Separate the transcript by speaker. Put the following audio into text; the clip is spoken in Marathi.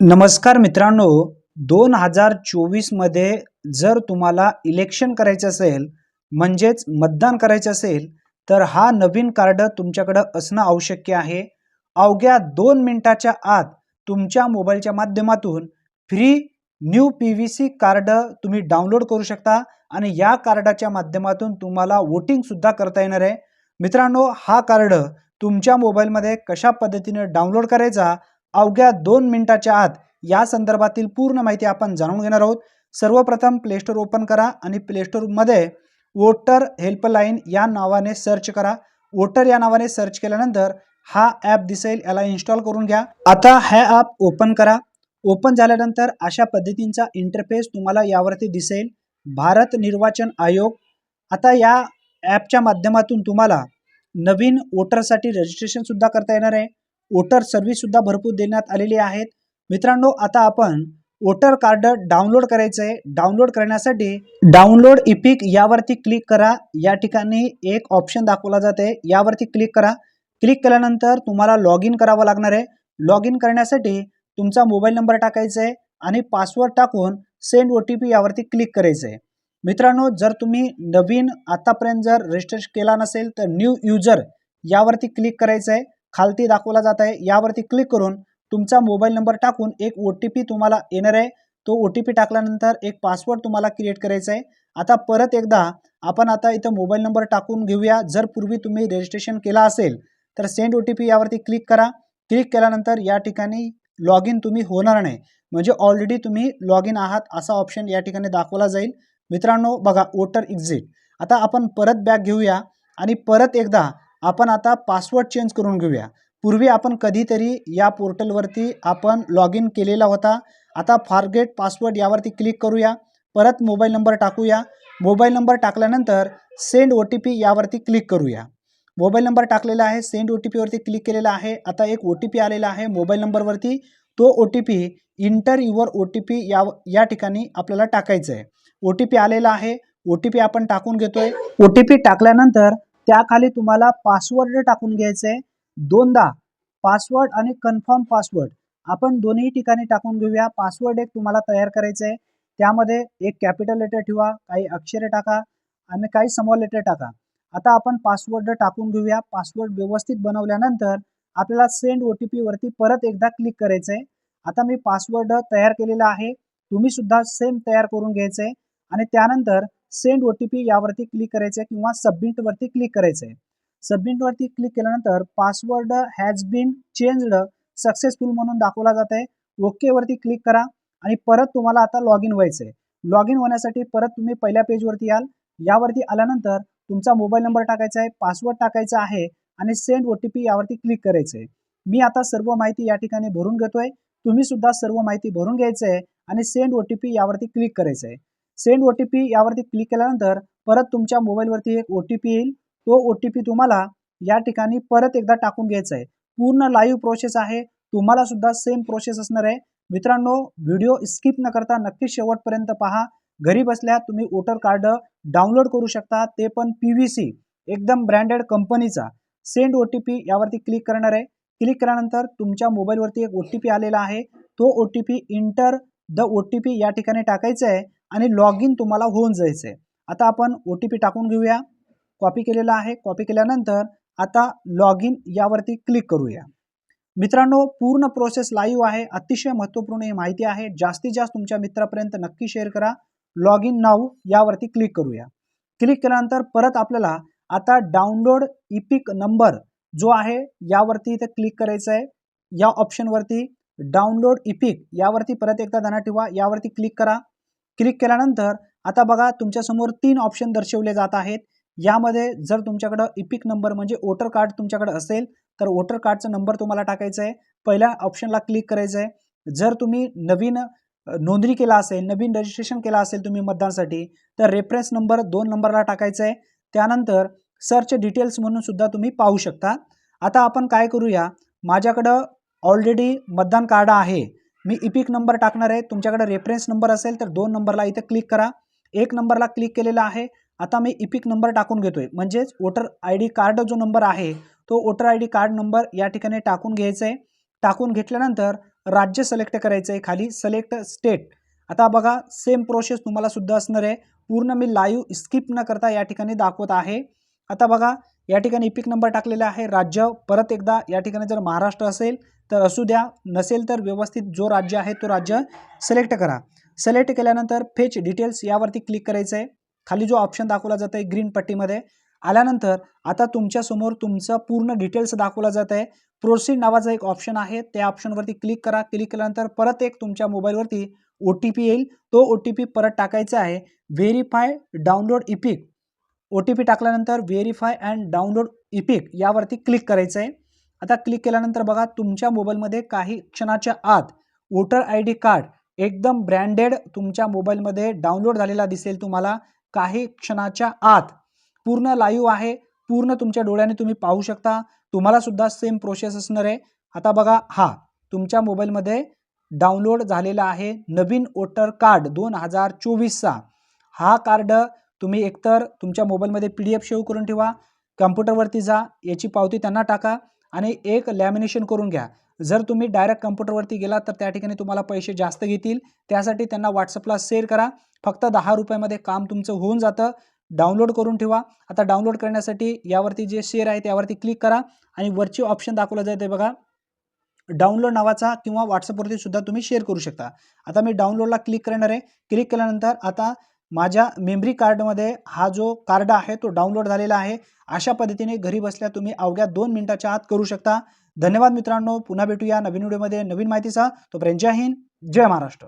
Speaker 1: नमस्कार मित्रांनो दोन हजार चोवीसमध्ये जर तुम्हाला इलेक्शन करायचं असेल म्हणजेच मतदान करायचं असेल तर हा नवीन कार्ड तुमच्याकडं असणं आवश्यक आहे. अवघ्या दोन मिनिटाच्या आत तुमच्या मोबाईलच्या माध्यमातून free new P V C card तुम्ही डाउनलोड करू शकता आणि या कार्डाच्या माध्यमातून तुम्हाला वोटिंगसुद्धा करता येणार आहे. मित्रांनो हा कार्ड तुमच्या मोबाईलमध्ये कशा पद्धतीने डाउनलोड करायचा अवघ्या दोन मिनिटाच्या आत या संदर्भातील पूर्ण माहिती आपण जाणून घेणार आहोत. सर्वप्रथम प्लेस्टोर ओपन करा आणि प्लेस्टोरमध्ये वोटर हेल्पलाईन या नावाने सर्च करा. वोटर या नावाने सर्च केल्यानंतर हा ॲप दिसेल याला इन्स्टॉल करून घ्या. आता हा ॲप ओपन करा. ओपन झाल्यानंतर अशा पद्धतींचा इंटरफेस तुम्हाला यावरती दिसेल. भारत निर्वाचन आयोग. आता या ॲपच्या माध्यमातून तुम्हाला नवीन वोटरसाठी रजिस्ट्रेशनसुद्धा करता येणार आहे. वोटर सर्व्हिससुद्धा भरपूर देण्यात आलेली आहेत. मित्रांनो आता आपण वोटर कार्ड डाउनलोड करायचं आहे डाउनलोड करण्यासाठी डाउनलोड इपिक यावरती क्लिक करा. या ठिकाणी एक ऑप्शन दाखवला जाते यावरती क्लिक करा. क्लिक केल्यानंतर तुम्हाला लॉग इन करावं लागणार आहे. लॉग इन करण्यासाठी तुमचा मोबाईल नंबर टाकायचा आहे आणि पासवर्ड टाकून सेंड ओ टी पी यावरती क्लिक करायचं आहे मित्रांनो जर तुम्ही नवीन आतापर्यंत जर रजिस्ट्रेशन केला नसेल तर न्यू युजर यावरती क्लिक करायचं आहे खालती दाखवला जात आहे. यावरती क्लिक करून तुमचा मोबाईल नंबर टाकून एक ओ टी पी तुम्हाला येणार आहे. तो ओ टी पी टाकल्यानंतर एक पासवर्ड तुम्हाला क्रिएट करायचा आहे. आता परत एकदा आपण आता इथं मोबाईल नंबर टाकून घेऊया. जर पूर्वी तुम्ही रजिस्ट्रेशन केला असेल तर सेंड ओ टी पी यावरती क्लिक करा. क्लिक केल्यानंतर या ठिकाणी लॉग इन तुम्ही होणार नाही. म्हणजे ऑलरेडी तुम्ही लॉग इन आहात असा ऑप्शन या ठिकाणी दाखवला जाईल. मित्रांनो बघा वोटर एक्झिट आता आपण परत बॅग घेऊया. आणि परत एकदा आपण आता पासवर्ड चेंज करून घेऊया. पूर्वी आपण कधीतरी या पोर्टलवरती आपण लॉग इन केलेला होता. आता फारगेट पासवर्ड यावरती क्लिक करूया. परत मोबाईल नंबर टाकूया. मोबाईल नंबर टाकल्यानंतर सेंड ओ टी पी यावरती क्लिक करूया. मोबाईल नंबर टाकलेला आहे. सेंड ओ टी पीवरती क्लिक केलेला आहे. आता एक ओ टी पी आलेला आहे मोबाईल नंबरवरती तो O T P enter your O T P या या ठिकाणी आपल्याला टाकायचं आहे ओ टी पी आलेला आहे. ओ टी पी आपण टाकून घेतोय. ओ टी पी टाकल्यानंतर त्याखाली तुम्हाला पासवर्ड टाकून घ्यायचं आहे दोनदा पासवर्ड आणि कन्फर्म पासवर्ड आपण दोन्ही ठिकाणी टाकून घेऊया. पासवर्ड एक तुम्हाला तयार करायचं आहे त्यामध्ये एक कॅपिटल लेटर ठेवा काही अक्षरे टाका आणि काही समोर लेटर टाका. आता आपण पासवर्ड टाकून घेऊया. पासवर्ड व्यवस्थित बनवल्यानंतर आपल्याला सेंड ओ टी पीवरती परत एकदा क्लिक करायचं आहे आता मी पासवर्ड तयार केलेला आहे. तुम्ही सुद्धा सेम तयार करून घ्यायचं आहे आणि त्यानंतर सेंड ओ टी पी यावरती क्लिक करायचं आहे किंवा सबमिटवरती क्लिक करायचं आहे सबमिटवरती क्लिक केल्यानंतर password has been changed successful म्हणून दाखवला जात आहे ओकेवरती क्लिक करा आणि परत तुम्हाला आता लॉग इन व्हायचं आहे लॉग इन होण्यासाठी परत तुम्ही पहिल्या पेजवरती याल. यावरती आल्यानंतर तुमचा मोबाईल नंबर टाकायचा आहे पासवर्ड टाकायचा आहे आणि सेंड ओ टी पी यावरती क्लिक करायचं आहे मी आता सर्व माहिती या ठिकाणी भरून घेतोय. तुम्ही सुद्धा सर्व माहिती भरून घ्यायचं आहे आणि सेंड ओ टी पी यावरती क्लिक करायचं आहे सेंड ओ टी पी यावरती क्लिक केल्यानंतर परत तुमच्या मोबाईलवरती एक ओ टी पी येईल. तो ओ टी पी तुम्हाला या ठिकाणी परत एकदा टाकून घ्यायचा आहे. पूर्ण लाईव्ह प्रोसेस आहे. तुम्हाला सुद्धा सेम प्रोसेस असणार आहे. मित्रांनो व्हिडिओ स्किप न करता नक्की शेवटपर्यंत पहा. घरी बसल्या तुम्ही वोटर कार्ड डाउनलोड करू शकता. ते पण पी व्ही सी एकदम ब्रँडेड कंपनीचा सेंड ओ टी पी यावरती क्लिक करणार आहे. क्लिक केल्यानंतर तुमच्या मोबाईलवरती एक ओ टी पी आलेला आहे. तो O T P enter the O T P या ठिकाणी टाकायचा आहे. आणि लॉग इन तुम्हाला होऊन जायचं आहे आता आपण ओ टी पी टाकून घेऊया. कॉपी केलेला आहे. कॉपी केल्यानंतर आता लॉग इन यावरती क्लिक करूया. मित्रांनो पूर्ण प्रोसेस लाईव्ह आहे. अतिशय महत्त्वपूर्ण ही माहिती आहे. जास्तीत जास्त तुमच्या मित्रापर्यंत नक्की शेअर करा. लॉग इन नाव यावरती क्लिक करूया. क्लिक केल्यानंतर परत आपल्याला आता डाउनलोड इपिक नंबर जो आहे यावरती इथे क्लिक करायचं आहे या ऑप्शनवरती डाउनलोड इपिक यावरती परत एकदा धना ठेवा. यावरती क्लिक करा. क्लिक केल्यानंतर आता बघा तुमच्यासमोर तीन ऑप्शन दर्शवले जात आहेत. यामध्ये जर तुमच्याकडं इपिक नंबर म्हणजे वोटर कार्ड तुमच्याकडे असेल तर वोटर कार्डचा नंबर तुम्हाला टाकायचा आहे. पहिल्या ऑप्शनला क्लिक करायचं आहे जर तुम्ही नवीन नोंदणी केला असेल नवीन रजिस्ट्रेशन केला असेल तुम्ही मतदानसाठी तर रेफरन्स नंबर दोन नंबरला टाकायचा आहे. त्यानंतर सर्च डिटेल्स म्हणून सुद्धा तुम्ही पाहू शकता. आता आपण काय करूया? माझ्याकडं ऑलरेडी मतदान कार्ड आहे. मी इपिक नंबर टाकणार आहे. तुमच्याकडे रेफरन्स नंबर असेल तर दोन नंबरला इथे क्लिक करा. एक नंबरला क्लिक केलेला आहे. आता मी इपिक नंबर टाकून घेतोय. म्हणजेच वोटर आय डी कार्ड जो नंबर आहे तो voter I D card number या ठिकाणी टाकून घ्यायचा आहे टाकून घेतल्यानंतर राज्य सिलेक्ट करायचं आहे खाली. सिलेक्ट स्टेट आता बघा सेम प्रोसेस तुम्हाला सुद्धा असणार आहे. पूर्ण मी लाईव्ह स्किप न करता या ठिकाणी दाखवत आहे. आता बघा या ठिकाणी इपिक नंबर टाकलेला आहे. राज्य परत एकदा या ठिकाणी जर महाराष्ट्र असेल तर असू द्या नसेल तर व्यवस्थित जो राज्य आहे तो राज्य सिलेक्ट करा. सिलेक्ट केल्यानंतर फेच डिटेल्स यावरती क्लिक करायचं आहे खाली जो ऑप्शन दाखवला जात आहे ग्रीन पट्टीमध्ये आल्यानंतर आता तुमच्यासमोर तुमचं पूर्ण डिटेल्स दाखवला जात आहे प्रोसीड नावाचा एक ऑप्शन आहे त्या ऑप्शनवरती क्लिक करा. क्लिक केल्यानंतर परत एक तुमच्या मोबाईलवरती ओ टी पी येईल. तो ओ टी पी परत टाकायचा आहे. Verify download EPIC O T P टाकल्यानंतर व्हेरीफाय अँड डाउनलोड इपिक यावरती क्लिक करायचं आहे आता क्लिक केल्यानंतर बघा तुमच्या मोबाईलमध्ये काही क्षणाच्या आत वोटर आय डी कार्ड एकदम ब्रँडेड तुमच्या मोबाईलमध्ये डाउनलोड झालेला दिसेल तुम्हाला. काही क्षणाच्या आत पूर्ण लाईव्ह आहे पूर्ण तुमच्या डोळ्याने तुम्ही पाहू शकता. तुम्हाला सुद्धा सेम प्रोसेस असणार आहे. आता बघा हा तुमच्या मोबाईलमध्ये डाउनलोड झालेला आहे नवीन वोटर कार्ड दोन हजार चोवीसचा. हा कार्ड तुम्ही एकतर तुमच्या मोबाईलमध्ये पी डी एफ सेव्ह करून ठेवा कम्प्युटरवरती जा याची पावती त्यांना टाका आणि एक लॅमिनेशन करून घ्या. जर तुम्ही डायरेक्ट कम्प्युटरवरती गेला तर त्या ठिकाणी तुम्हाला पैसे जास्त घेतील. त्यासाठी त्यांना व्हॉट्सअपला शेअर करा. फक्त दहा रुपयामध्ये काम तुमचं होऊन जातं. डाउनलोड करून ठेवा. आता डाउनलोड करण्यासाठी यावरती जे शेअर आहे त्यावरती क्लिक करा आणि वरची ऑप्शन दाखवलं जाते बघा. डाउनलोड नावाचा किंवा व्हॉट्सअपवरती सुद्धा तुम्ही शेअर करू शकता. आता मी डाउनलोडला क्लिक करणार आहे. क्लिक केल्यानंतर आता माझ्या मेमरी कार्डमध्ये हा जो कार्ड आहे तो डाउनलोड झालेला आहे. अशा पद्धतीने घरी बसल्या तुम्ही अवघ्या दोन मिनिटाच्या आत करू शकता. धन्यवाद मित्रांनो. पुन्हा भेटूया नवीन व्हिडिओमध्ये नवीन माहितीचा तोपर्यंत जय हिंद. जय महाराष्ट्र.